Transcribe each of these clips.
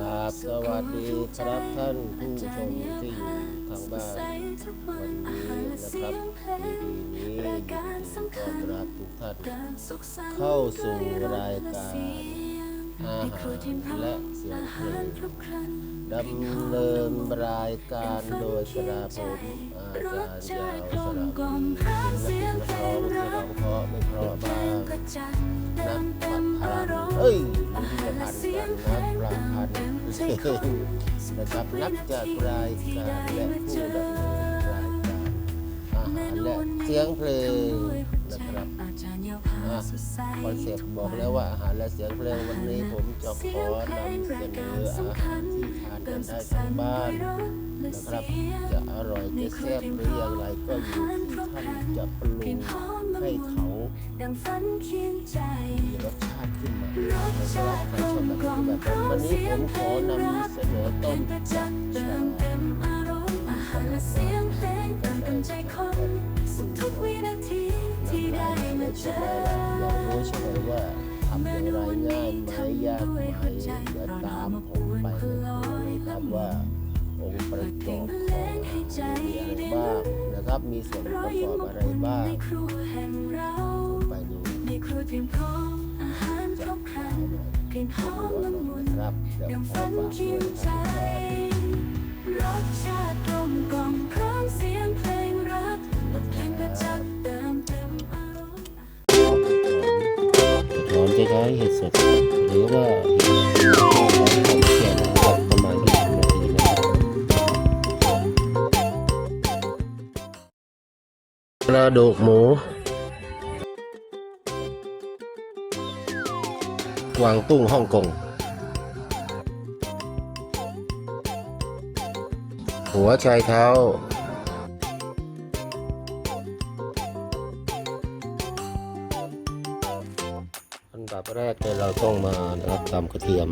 ครับสวัสดีครับท่านผู้ชมที่อยู่ทางบ้านวันนี้นะครับงเพลปีนี้รายการสำต้อนรับทุกท่านเข้าสู่รายการอาหารและเสียงเพลงครบดำเนินรายการโดยกระผมอาจารย์ยาวสระบุรีนักร้องที่ร้องเพราะไม่เพราะบ้างก็จัดเตินักมเต็ปัดพาลัรงมณ์ เอ้ยอาหารกันกังนเพลนักงปราเติพันธ์นะครับนับจากรายการและผู้ดำเนินรายการอาหารและเสียงเพลงนะครับคอนเซ็ปต์บอกแล้วว่าอาหารและเสียงเพลงวันนี้ผมจะขอนำเสนออาหารที่ทานกันได้ทั้งบ้านนะครับจะอร่อยจะแซ่บหรืออย่างไรก็อยู่ที่ท่านจะปรุงให้เขา ดังฝันเคียงใจ มีรสชาติขึ้นมานะครับใครชอบแบบนี้แบบนั้นวันนี้ผมขอนำเสนอต้มกระจัจับดเติชามเต็มอารมณ์อาหารและเสียงเพลงเติมเต็มใจคนสุขทุกวินาทีที่ได้มาเจออยากรู้ใช่ไหมว่าทำอย่างไรง่ายไหมยากไหมเดี๋ยวตามผมไปเลยครับว่าองค์ประกอบของอาหารมีอะไรบ้าง นะครับ มีส่วนประกอบอะไรบ้างในครัวแห่งเราไปดูในครัวเตรียมพร้อมอาหารครบครันกลิ่นหอมละมุนครับเดี๋ยวดังขอฝันฝากเคีด้ยวยงนะคใจรับรสชาติกลมกล่อมพร้อมเสียงเพลงรักบทเพลงกระจัดเติมเต็มอารมณ์ถอนจะใช้เห็ดสดหรือว่าเห็ด กระดูกหมู กวางตุ้งฮ่องกง หัวชายเท้า อันดับแรกเลยเราต้องมานะครับตำกระเทียม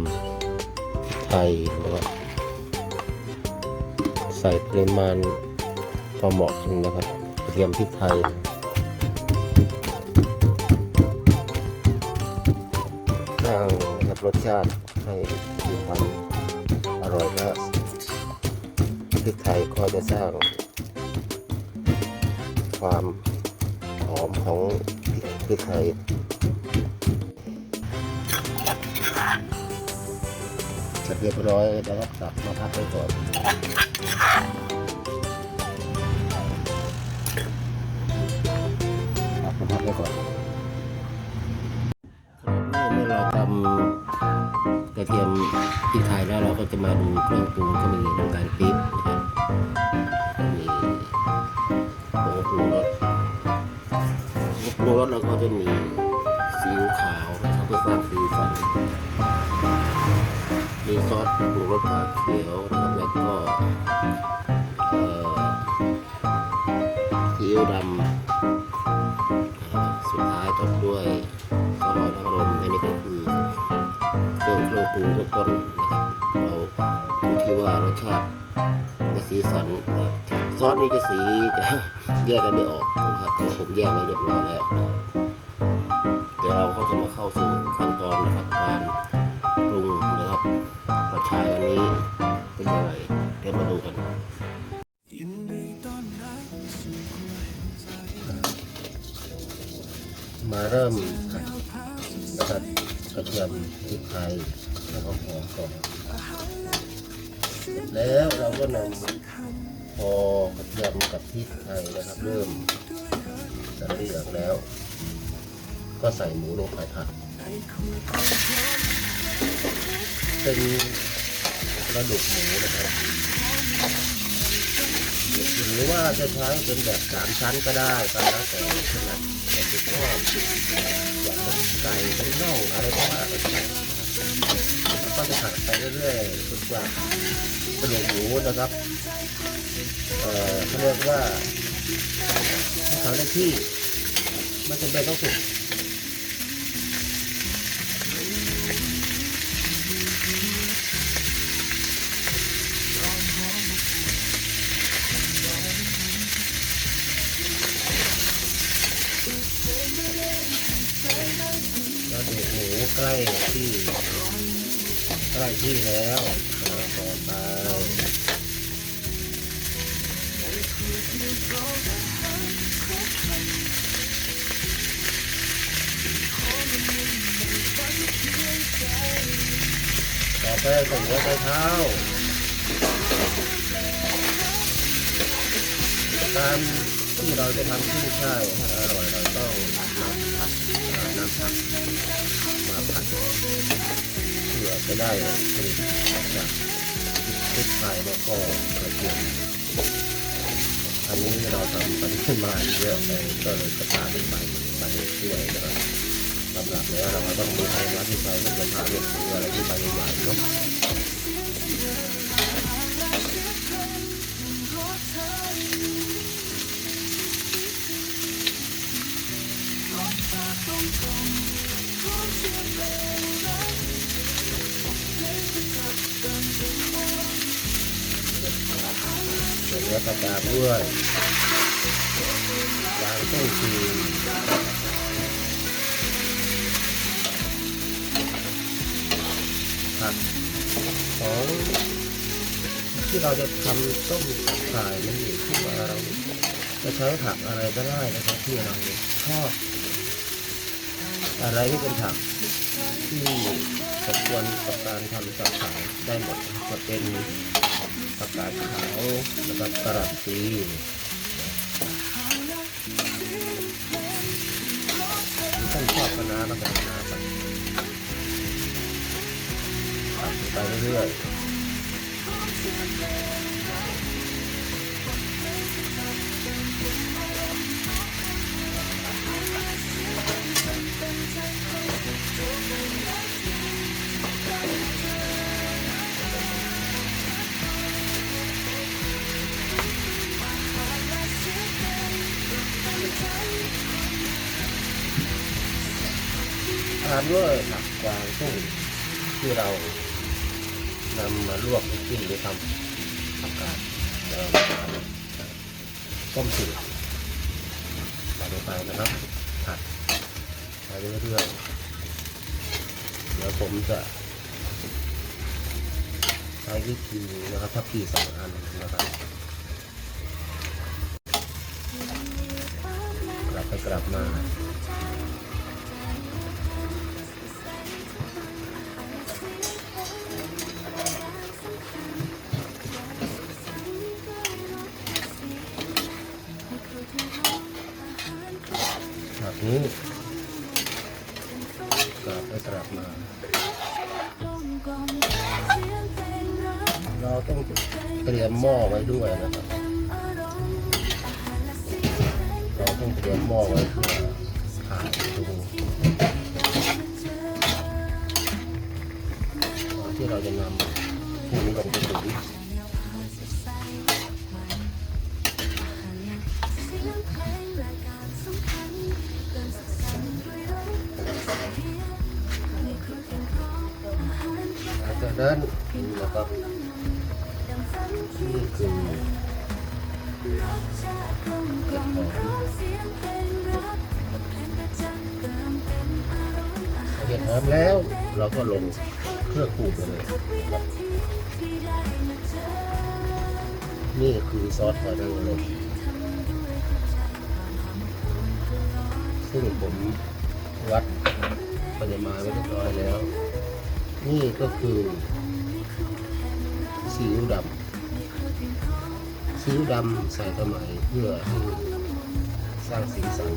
ไทยนะครับใส่ปริมาณพอเหมาะนะครับ ระเทียมพริกไทย สร้างนะครับรสชาติให้มีความอร่อยและพริกไทยก็จะสร้างความหอมของพริกไทยเสร็จเรียบร้อยแล้วก็กลับมาพักไว้ก่อน พักไว้ก่อนครับนี่เมื่อเราทำกระเทียมพริกไทยแล้วเราก็จะมาดูเครื่องปรุงก็มีน้ำตาลปี๊บนะครับมีผงปรุงรสผงปรุงรสเราก็จะมีซีอิ๊วขาวนะครับเพื่อสร้างสีสันมีซอสปรุงรสผักเขียวนะครับแล้วก็ซีอิ๊วดำ ตบด้วยซอสหอยนางรมอันนี้ก็คือเครื่องเครื่องปรุงเบื้องต้นนะครับเราดูที่ว่ารสชาติจะสีสันนะซอสนี้จะสีจะแยกกันไม่ออกนะครับเพราะผมแยกไว้เรียบร้อยแล้วนะเดี๋ยวเราก็จะมาเข้าสู่ขั้นตอนนะครับการปรุงนะครับกระชายวันนี้เป็นยังไงเดี๋ยวมาดูกัน เริ่มผัดนะครับกระเทียมพริกไทยแล้วก็หอมก่อนแล้วเราก็นำพอกระเทียมกับพริกไทยนะครับ เริ่มจะเหลืองแล้ว ก็ใส่หมูลงไปผัดเป็นกระดูกหมูนะครับหรือว่าจะใช้เป็นแบบสามชั้นก็ได้ก็แล้วแต่ขนาด แต่ที่ชอบอยากเป็นไก่เป็นน่องอะไรก็ว่าไปแล้วก็จะผัดไปเรื่อยๆจนกว่าสระดูกหมูนะครับ เอ่อเขาเรียกว่าเขาได้ที่ไม่จำเป็นต้องสุก ที่แล้วต่อไปต่อไปใส่หัวไชเท้าการที่เราจะทำขึ้นช่ายให้อร่อย ได้เลยจากพริกไทยแล้วก็กระเทียมอันนี้เราทำปริมาณเยอะไปก็เลยกระจายไปไปด้วยนะครับสำหรับเนื้อเราก็ต้องมีไอ้วัดที่ใช้ลูกกระทะลูกเรืออะไรที่ใบใหญ่ๆเนาะ แล้วกระจายด้วยวางต้นคืนผักของที่เราจะทำต้มขายมันอยู่ที่ว่าเราจะใช้ผักอะไรก็ได้นะครับที่เราชอบอะไรที่เป็นผักที่สมควรกับการทำกับขายได้หมดจะเป็น ผักกาดขาวนะครับกระหล่ำปีท่านชอบคณะน้าแบบคณะไปตัไปเรื่อยๆ ตามด้วยผักกวางตุ้งที่เรานำมาลวกให้กินหรือทำผักกาดแล้วมาต้มจืดใส่ลงไปนะครับผัดไปเรื่อยๆเดี๋ยวผมจะใช้วิธีนะครับถ้าปีสองอันนะครับกลับไปกลับมา เตรียมหม้อไว้ด้วยนะครับ เราต้องเตรียมหม้อไว้เพื่อถ่ายดูที่เราจะนำถุงลงไปตุ๋นหลังจากนั้นนะครับ นี่คือเห็ดหอมแล้ว เราก็ลงเครื่องปรุงไปเลยนะครับนี่คือซอสหอยนางรมซึ่งผมวัดปริมาณไว้เรียบร้อยแล้ว นี่ก็คือซีอิ๊วดำ ซีอิ๊วดำใส่ทำไมเพื่อให้สร้างสีสัน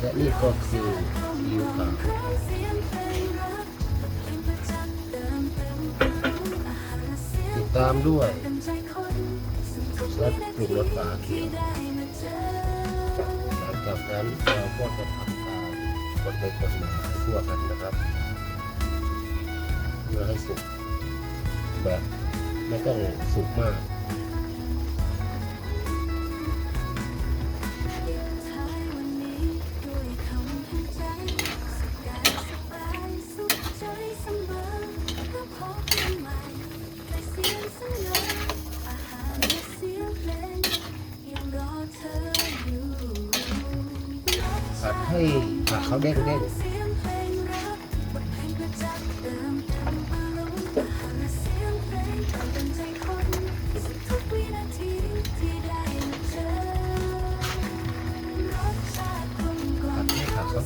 และนี่ก็คือซีอิ๊วขาวติดตามด้วยรสปรุงรสปลาเขียวหลังจากนั้นเราก็จะทำการกดไปกดมาทั่วกันนะครับ เพื่อให้สุกแบบ ไม่ต้องสุกมาก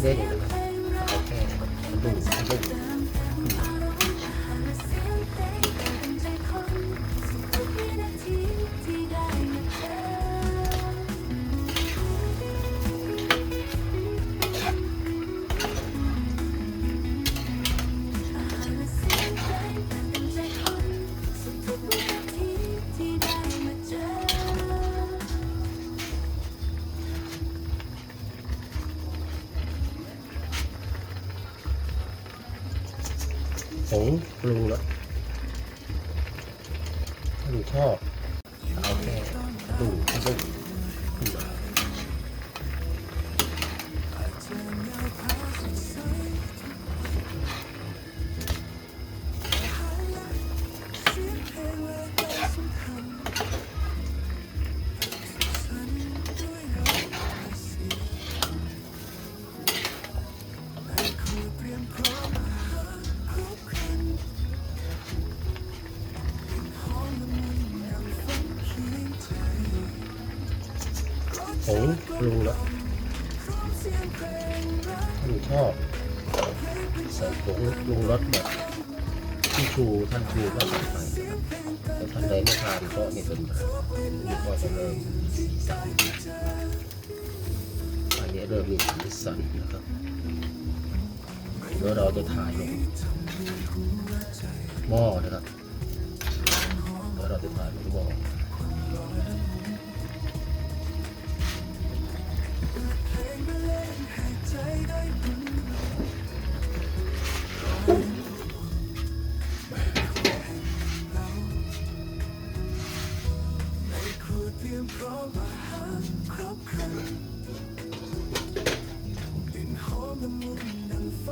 เด้งนะครับเอาแค่กระดูกกระดู ก ที่ชูท่านครูก็ใส่ไปนะครับแต่ท่านใดไม่ทานก็ไม่เป็นไรนี่ก็จะเริ่มสีสันอันนี้เริ่มมีสีสันนะครับเดี๋ยวเราจะถ่ายลงหม้อนะครับเดี๋ยวเราจะถ่ายลงหม้อ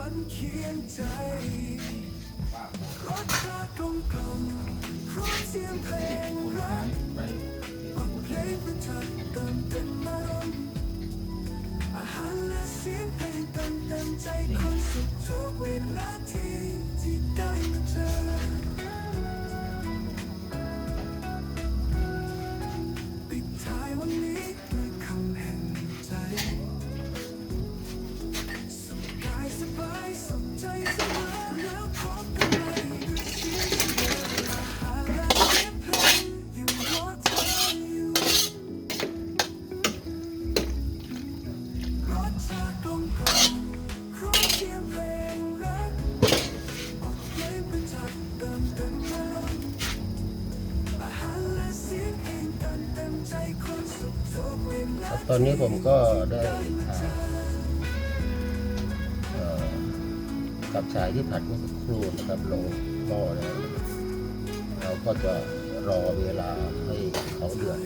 ฝันเคียงใจรสชาติกลมกล่อมพร้อมเสียงเพลงรักบทเพลงประทับเติมเต็มอารมณ์อาหารและเสียงเพลงเติมเต็มใจคนสุขทุกวลาทีที่ได้มาเจอ ตอนนี้ผมก็ได้กับชายที่ผัดเมื่อสักครู่นะครับลงหม้อแล้วนะเราก็จะรอเวลาให้เขาเดือด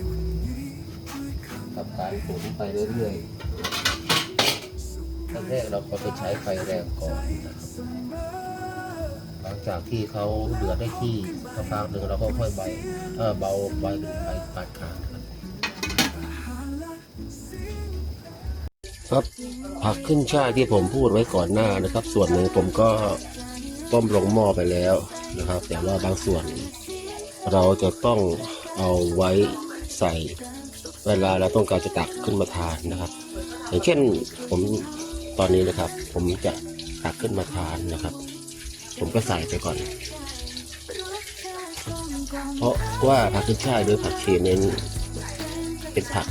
กับการตุ๋นไปเรื่อยๆแรกๆเราก็จะใช้ไฟแรงก่อนหลังจากที่เขาเดือดได้ที่สักพักหนึ่งเราก็ค่อยใบเบาไฟไปปานกลาง ครับผักขึ้นช่ายที่ผมพูดไว้ก่อนหน้านะครับ ส่วนหนึ่งผมก็ต้มลงหม้อไปแล้วนะครับ แต่ว่าบางส่วน เราจะต้องเอาไว้ใส่เวลาเราต้องการจะตักขึ้นมาทานนะครับ อย่างเช่นผมตอนนี้นะครับ ผมจะตักขึ้นมาทานนะครับ ผมก็ใส่ไปก่อน เพราะว่าผักขึ้นช่ายหรือผักชีเน้นเป็นผัก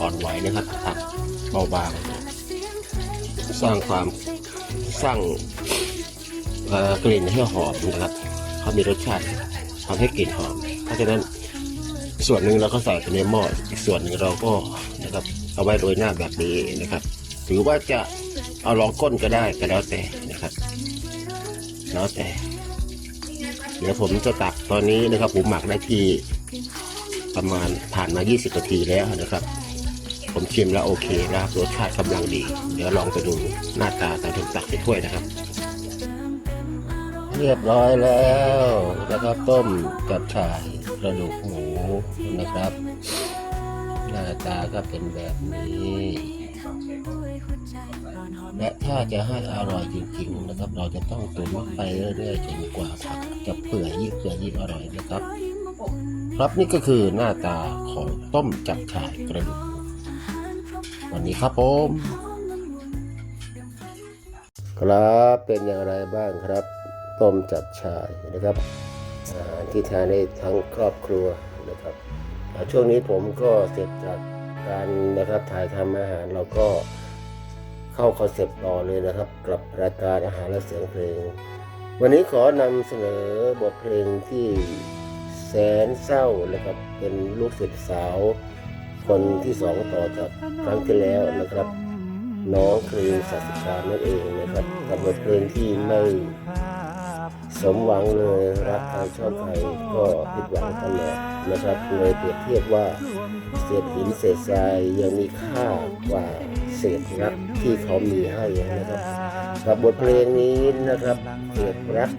อ่อนไหวนะครับผักเบาบาง สร้างความสร้างกลิ่นให้หอมนะครับเขามีรสชาติทำให้กลิ่นหอม เพราะฉะนั้นส่วนหนึ่งเราก็ใส่ไปในหม้ออีกส่วนหนึ่งเราก็นะครับเอาไว้โรยหน้าแบบนี้นะครับ หรือว่าจะเอารองก้นก็ได้ก็แล้วแต่นะครับแล้วแต่ เดี๋ยวผมจะตักตอนนี้นะครับผมหมักได้ที่ประมาณผ่านมา 20นาทีแล้วนะครับ ผมชิมแล้วโอเคนะครับรสชาติกำลังดี เดี๋ยวลองไปดูหน้าตาตอนที่ตักใส่ถ้วยนะครับ เรียบร้อยแล้วนะครับต้มกับฉ่ายกระดูกหมูนะครับ หน้าตาก็เป็นแบบนี้และถ้าจะให้อร่อยจริงๆนะครับ เราจะต้องตุ๋นไปเรื่อยๆจนกว่าผักจะเปื่อยยิ่งเปื่อยยิ่งอร่อยนะครับ ครับนี่ก็คือหน้าตาของต้มจับฉ่ายกระดูก วันนี้ครับผมครับเป็นอย่างไรบ้างครับ ต้มจับชายนะครับอาหารที่ทานได้ทั้งครอบครัวนะครับช่วงนี้ผมก็เสร็จจากการนะครับถ่ายทำอาหารเราก็เข้าคอนเซปต์ต่อเลยนะครับกับรายการอาหารและเสียงเพลง วันนี้ขอนำเสนอบทเพลงที่แสนเศร้านะครับเป็นลูกศิษย์สาว คนที่สองต่อจากครั้งที่แล้วนะครับ น้องครีมสัสิการนั่นเองนะครับกับบทเพลงที่ไม่สมหวังเลยรักใครชอบใครก็ผิดหวังตลอดนะครับเลยเปรียบเทียบว่าเศษหินเศษทรายยังมีค่ากว่าเศษรักที่เขามีให้นะครับ กับบทเพลงนี้นะครับเศษรัก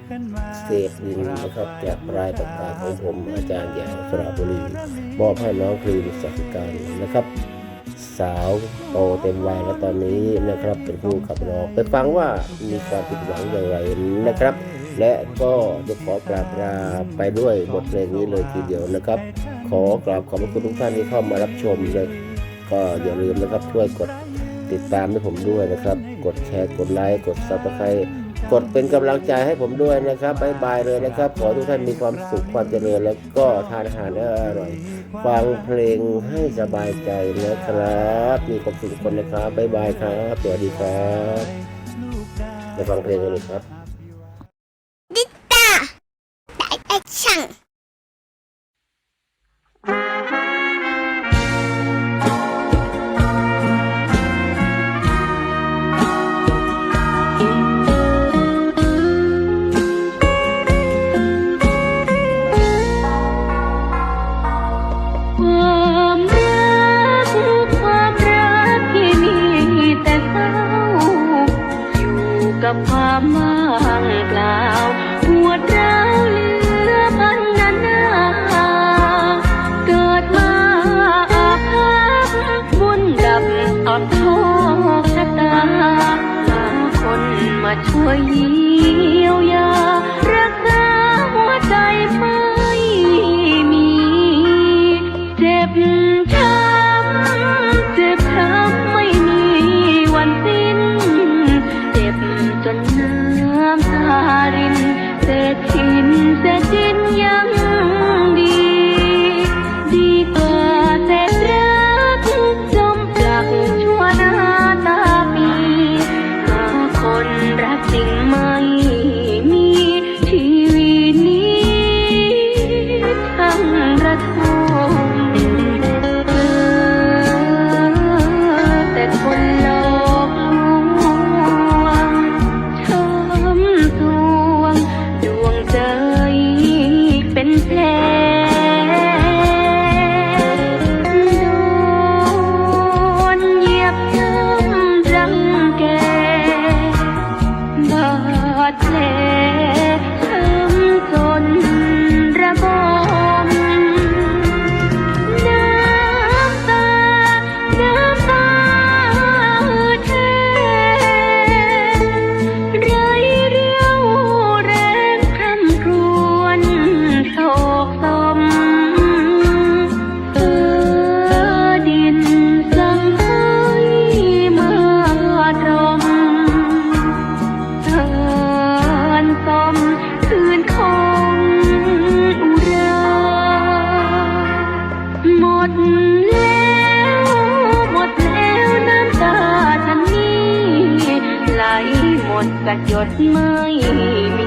เศษดินนะครับจากปลายปากกาของผมอาจารย์ใหญ่สระบุรีมอบให้น้องครีมสัสิการนะครับ สาวโตเต็มวัยแล้วตอนนี้นะครับเป็นผู้ขับร้องไปฟังว่ามีความผิดหวังอย่างไรนะครับ และก็จะขอกราบลาไปด้วยบทเพลงนี้เลยทีเดียวนะครับ ขอกราบขอบพระคุณทุกท่านที่เข้ามารับชมเลยก็อย่าลืมนะครับช่วยกดติดตามให้ผมด้วยนะครับ กดแชร์ กดไลค์ กดซับสไครต์กดเป็นกำลังใจให้ผมด้วยนะครับบายบายเลยนะครับ ขอทุกท่านมีความสุขความเจริญแล้วก็ทานอาหารได้อร่อย ฟังเพลงให้สบายใจนะครับ มีความสุขทุกคนนะครับบ๊ายบายครับ สวัสดีครับไปฟังเพลงกันเลยครับ กัดหยดไม่มี